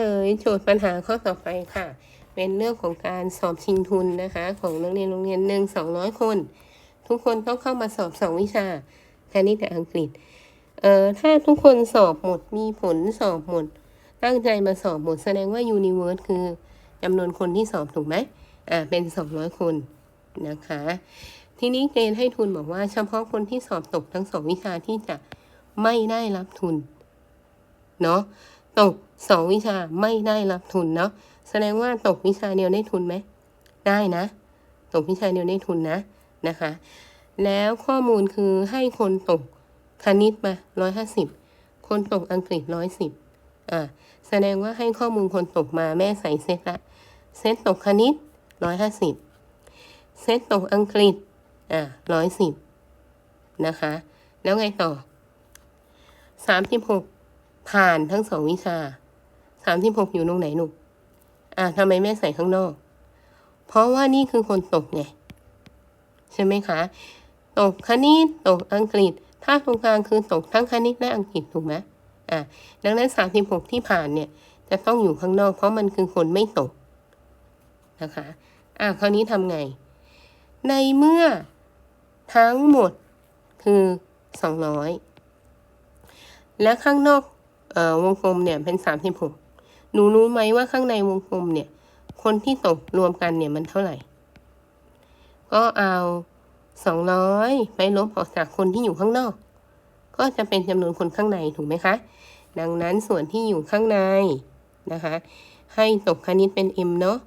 ลยโจทย์ปัญหาข้อต่อไปค่ะ เป็นเรื่องของการสอบชิงทุนนะคะ ของนักเรียนโรงเรียนหนึ่งสองร้อยคน ทุกคนต้องเข้ามาสอบสองวิชาคณิตกับอังกฤษเอ่อถ้าทุกคนสอบหมดมีผลสอบหมด ตั้งใจมาสอบหมดแสดงว่า Universe คือจำนวนคนที่สอบถูกไหมอ่าเป็นสองร้อยคนนะคะ ทีนี้เกณฑ์ให้ทุนบอกว่าเฉพาะคนที่สอบตกทั้งสองวิชาที่จะไม่ได้รับทุนเนาะ ตกสองวิชาไม่ได้รับทุนเนาะแสดงว่าตกวิชาเดียวได้ทุนไหมได้นะ ตกวิชาเดียวได้ทุนนะนะคะ แล้วข้อมูลคือให้คนตกคณิตมาร้อยห้าสิบคนตกอังกฤษร้อยสิบอ่าแสดงว่าให้ข้อมูลคนตกมาแม่ใส่เซตละเซตตกคณิตร้อยห้าสิบเซตตกอังกฤษอ่าร้อยสิบนะคะ แล้วไงต่อสามสิบหก ผ่านทั้งสองวิชาสามสิบหกอยู่ตรงไหนหนูอ่าทำไมแม่ใส่ข้างนอก เพราะว่านี่คือคนตกไงใช่ไหมคะตกคณิตตกอังกฤษ ถ้าตรงกลางคือตกทั้งคณิตและอังกฤษถูกไหมอะดังนั้นสามสิบหกที่ผ่านเนี่ย จะต้องอยู่ข้างนอก เพราะมันคือคนไม่ตกนะคะอะคราวนี้ทำไง ในเมื่อทั้งหมดคือสองร้อยและข้างนอก วงกลมเนี่ยเป็นสามสิบหกหนูรู้ไหมว่าข้างในวงกลมเนี่ย คนที่ตกรวมกันเนี่ยมันเท่าไหร่ ก็เอาสองร้อยไปลบออกจากคนที่อยู่ข้างนอก ก็จะเป็นจำนวนคนข้างในถูกไหมคะ ดังนั้นส่วนที่อยู่ข้างในนะคะ ให้ตกคณิตเป็น m เนาะ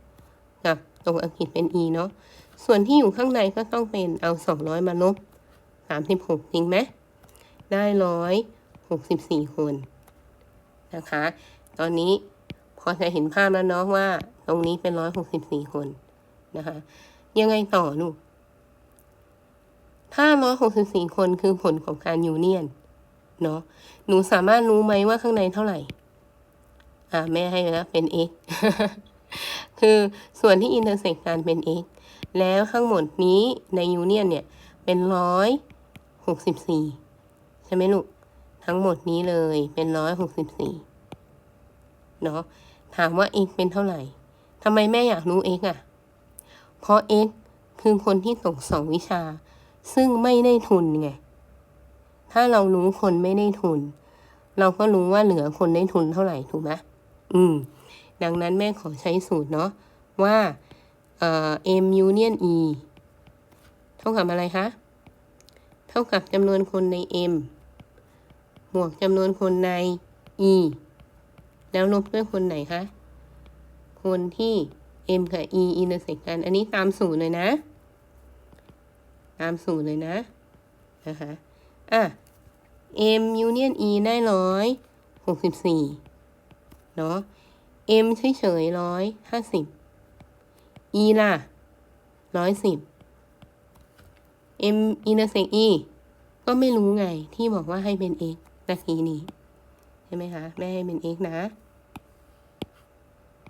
กับตกอังกฤษเป็น e เนาะส่วนที่อยู่ข้างในก็ต้องเป็นเอาสองร้อยมาลบสามสิบหกจริงไหมได้ร้อยหกสิบสี่คน นะคะ ตอนนี้พอจะเห็นภาพแล้วเนาะว่า ตรงนี้เป็นร้อยหกสิบสี่คนนะคะ ยังไงต่อลูกถ้าร้อยหกสิบสี่คนคือผลของการยูเนียนเนาะหนูสามารถรู้ไหมว่าข้างในเท่าไหร่ อ่าแม่ให้แล้วเป็น x คือส่วนที่อินเตอร์เซ็กกันเป็น x แล้วทั้งหมดนี้ในยูเนียนเนี่ย เป็นร้อยหกสิบสี่ใช่ไหมลูก ทั้งหมดนี้เลยเป็นร้อยหกสิบสี่เนาะถามว่า x เป็นเท่าไหร่ทำไมแม่อยากรู้ x อะ เพราะ x คือคนที่ตกสองวิชา ซึ่งไม่ได้ทุนไง ถ้าเรารู้คนไม่ได้ทุน เราก็รู้ว่าเหลือคนได้ทุนเท่าไหร่ถูกไหมอืม ดังนั้นแม่ขอใช้สูตรเนาะว่าเอ่อ m union e เท่ากับอะไรคะ เท่ากับจำนวนคนใน m บวกจำนวนคนใน e แล้วลบด้วยคนไหนคะ คนที่ m กับ e อินเตอร์เซกกัน อันนี้ตามสูตรเลยนะ ตามสูตรเลยนะ นะคะอะ m union e ได้ร้อยหกสิบสี่เนาะ m เฉยเฉยร้อยห้าสิบ e ล่ะร้อยสิบ m intersect e ก็ไม่รู้ไงที่บอกว่าให้เป็น x ตะกี้นี้ใช่ไหมคะ แม่ให้เป็น x นะ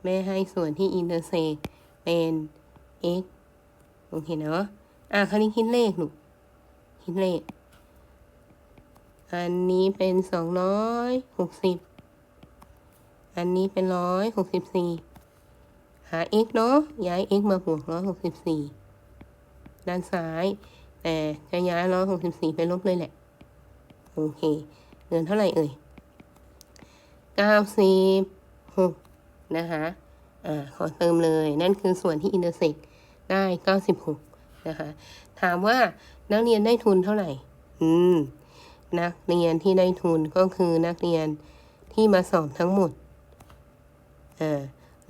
แม่ให้ส่วนที่ intersect เป็น x โอเคเนาะ อะคราวนี้คิดเลขหนูคิดเลข อันนี้เป็นสองร้อยหกสิบ อันนี้เป็นร้อยหกสิบสี่ หา x เนาะ ย้าย x มาบวกร้อยหกสิบสี่ ด้านซ้าย แต่จะย้ายร้อยหกสิบสี่ไปลบเลยแหละ โอเค เหลือเท่าไหร่เอ่ยเก้าสิบหกนะคะอ่าขอเติมเลย นั่นคือส่วนที่อินเตอร์เซกได้เก้าสิบหกนะคะ ถามว่านักเรียนได้ทุนเท่าไหร่ อืม นักเรียนที่ได้ทุนก็คือนักเรียนที่มาสอบทั้งหมด อ่า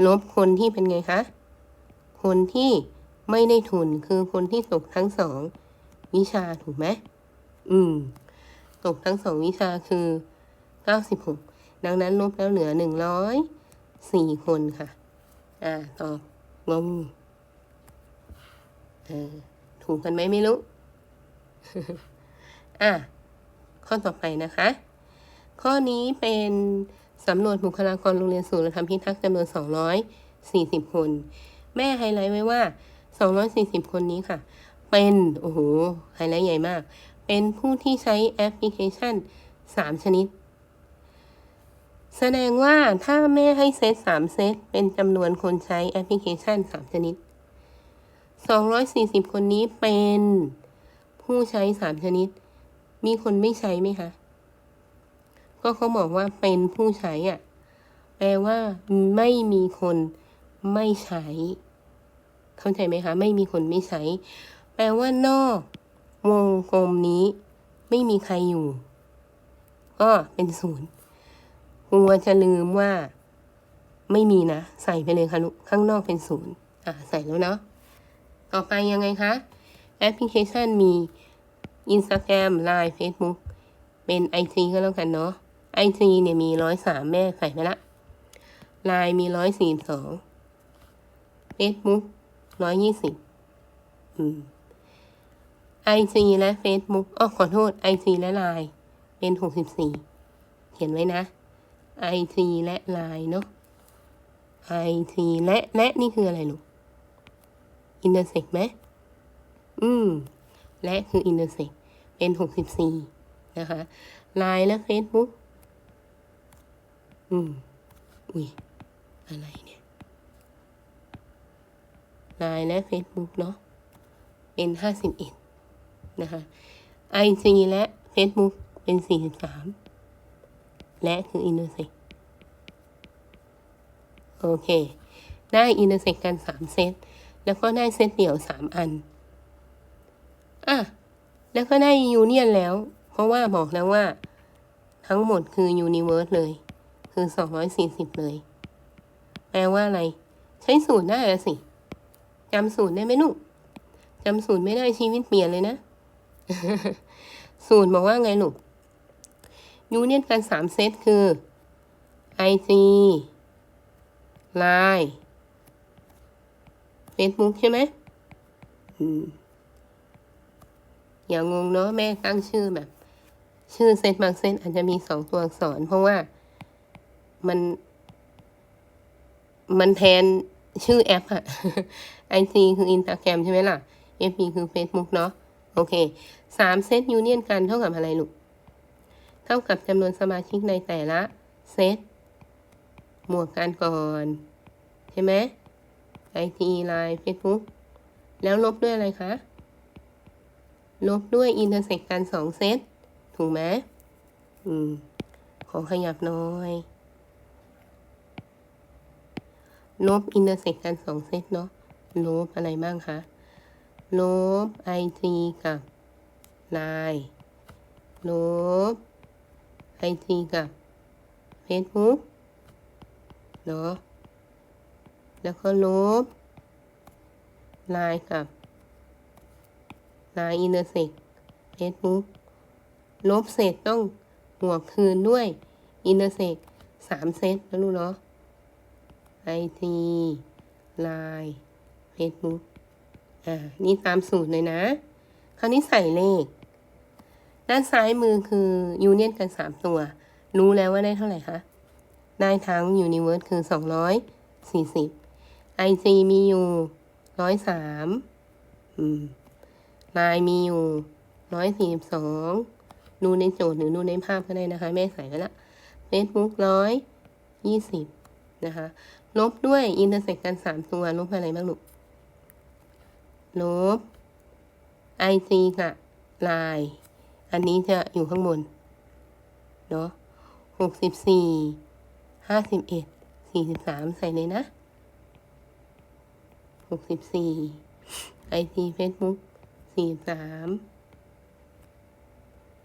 ลบคนที่เป็นไงคะ คนที่ไม่ได้ทุนคือคนที่ตกทั้งสองวิชาถูกไหม อืม ตกทั้งสองวิชาคือเก้าสิบหกดังนั้นลบแล้วเหลือหนึ่งร้อยสี่คนค่ะ อ่า ตอบงงเออถูกกันไหมไม่รู้ อะ ข้อต่อไปนะคะ ข้อนี้เป็นสำรวจบุคลากรโรงเรียนศูนย์ธรรมพิทักษ์จำนวน 240 คน แม่ไฮไลท์ไว้ว่า 240 คนนี้ค่ะ เป็น โอ้โห ไฮไลท์ใหญ่มาก เป็นผู้ที่ใช้แอปพลิเคชัน 3 ชนิด แสดงว่าถ้าแม่ให้เซตสามเซตเป็นจำนวนคนใช้แอปพลิเคชันสามชนิด 240 คนนี้เป็นผู้ใช้สามชนิด มีคนไม่ใช้ไหมคะ ก็เขาบอกว่าเป็นผู้ใช้อะ แปลว่าไม่มีคนไม่ใช้ เข้าใจไหมคะ ไม่มีคนไม่ใช้ แปลว่านอก วงกลมนี้ไม่มีใครอยู่ก็เป็นศูนย์กลัวจะลืมว่า ไม่มีนะ ใส่ไปเลยค่ะลูกข้างนอกเป็นศูนย์อะใส่แล้วเนาะต่อไปยังไงคะแอปพลิเคชันมี Instagram Line Facebook เป็น IG ก็แล้วกันเนาะ IG เนี่ยมีร้อยสามแม่ใส่ไปละ Line มีร้อยสี่สอง Facebook ร้อยยี่สิบอืม IG และ Facebook อ้อขอโทษ IG และ Line เป็นหกสิบสี่เขียนไว้นะ IG และ Line เนาะ IG และ และนี่คืออะไรลูกอินเตอร์เซ็กไหมอืม และคืออินเตอร์เซ็กเป็นหกสิบสี่นะคะไลน์และเฟซบุ๊กอืม อุ้ย อะไรเนี่ยไลน์และเฟซบุ๊กเนาะ เป็นห้าสิบเอ็ด นะคะไอจีและเฟซบุ๊กเป็นสี่สิบสามและคืออินเตอร์เซ็กโอเค ได้อินเตอร์เซ็กกันสามเซต แล้วก็ได้เซตเดี่ยวสามอัน อะ แล้วก็ได้ยูเนียนแล้ว เพราะว่าบอกแล้วว่า ทั้งหมดคือยูนิเวิร์สเลย คือสองร้อยสี่สิบเลย แปลว่าอะไร ใช้สูตรได้สิจำสูตรได้ไหมลูกจำสูตรไม่ได้ชีวิตเปลี่ยนเลยนะ สูตรบอกว่าไงลูกยูเนียนกันสามเซตคือ IG Line Facebook ใช่ไหมอืมอย่างงงเนาะแม่ตั้งชื่อแบบ ชื่อเซตบางเซตอาจจะมีสองตัวอักษร เพราะว่ามัน มันแทนชื่อแอปอะ IG คือ Instagram ใช่ไหมล่ะ FB คือ Facebook เนาะ โอเคสามเซตยูเนียนกันเท่ากับอะไรลูก เท่ากับจำนวนสมาชิกในแต่ละเซตหมวกกันก่อน ใช่ไหม IG Line Facebook แล้วลบด้วยอะไรคะ ลบด้วยอินเตอร์เซ็กกันสองเซตถูกไหมอืม ขอขยับหน่อย ลบอินเตอร์เซ็กกันสองเซตเนาะลบอะไรบ้างคะ ลบ IG กับ Line ลบ IG กับ Facebook เนาะแล้วก็ลบ Line กับ Line อินเตอร์เซ็ก Facebook ลบเสร็จต้องบวคืนด้วยอินเตอร์เซ็กสามเซตแล้วรู้เนาะ IG Line Facebook อ่า นี่ตามสูตรเลยนะ คราวนี้ใส่เลข ด้านซ้ายมือคือยูเนียนกันสามตัว รู้แล้วว่าได้เท่าไหร่คะ ได้ทั้ง Universe คือสองร้อยสี่สิบ IG มีอยู่ร้อยสามอืมลายมีอยู่ร้อยสี่สิบสองดูในโจทย์หรือดูในภาพก็ได้นะคะ แม่ใส่ไว้ละ Facebook ร้อยยี่สิบนะคะ ลบด้วยอินเตอร์เซ็กกันสามตัว ลบอะไรบ้างลูก ลบ IG กับลาย อันนี้จะอยู่ข้างบน เนาะหกสิบสี่ห้าสิบเอ็ดสี่สิบสามใส่เลยนะหกสิบสี่ IG Facebook สี่สาม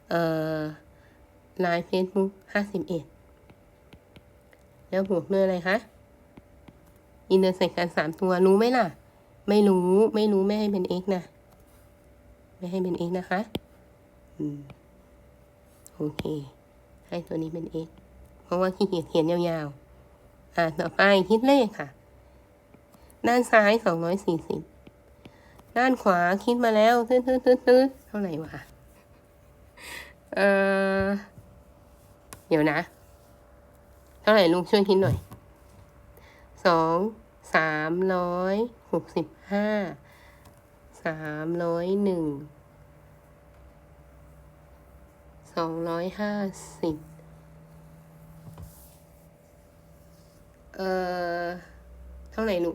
เอ่อไลน์เฟซบุ๊กห้าสิบเอ็ดแล้วบวกด้วยอะไรคะ อินเตอร์เซ็กกันสามตัวรู้ไหมล่ะ ไม่รู้ไม่รู้ไม่ให้เป็น x นะ ไม่ให้เป็น x นะคะอืมโอเค ให้ตัวนี้เป็น x เพราะว่าขี้เกียจเขียนยาวๆ อ่าต่อไปคิดเลขค่ะ ด้านซ้ายสองร้อยสี่สิบด้านขวาคิดมาแล้วตืดตืดตืดตืดเท่าไหร่วะเออเดี๋ยวนะ เท่าไหร่ลูกช่วยคิดหน่อยสอง สามร้อยหกสิบห้าสามร้อยหนึ่งสองร้อยห้าสิบเอ่อ เท่าไหร่หนู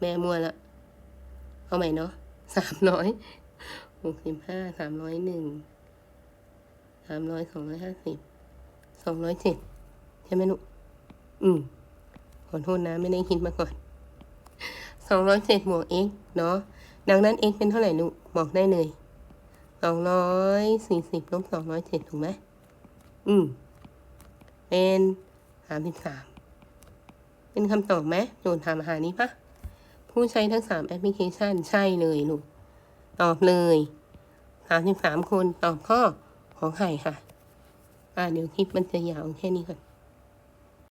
แม่มัวละ เอาใหม่เนาะสามร้อยหกสิบห้าสามร้อยหนึ่งสามร้อยสองร้อยห้าสิบสองร้อยเจ็ดใช่ไหมหนูอืม ขอโทษนะไม่ได้คิดมาก่อนสองร้อยเจ็ดบวก x เนาะ ดังนั้น x เป็นเท่าไหร่ลูกบอกได้เลยสองร้อยสี่สิบลบสองร้อยเจ็ดถูกไหมอืม เป็นสามสิบสามเป็นคำตอบไหมโจทย์ถามหานี้ปะผู้ใช้ทั้งสามแอปพลิเคชันใช่เลยลูก ตอบเลยสามสิบสามคนตอบข้อของไข่ค่ะ อ่าเดี๋ยวคลิปมันจะยาวแค่นี้ก่อน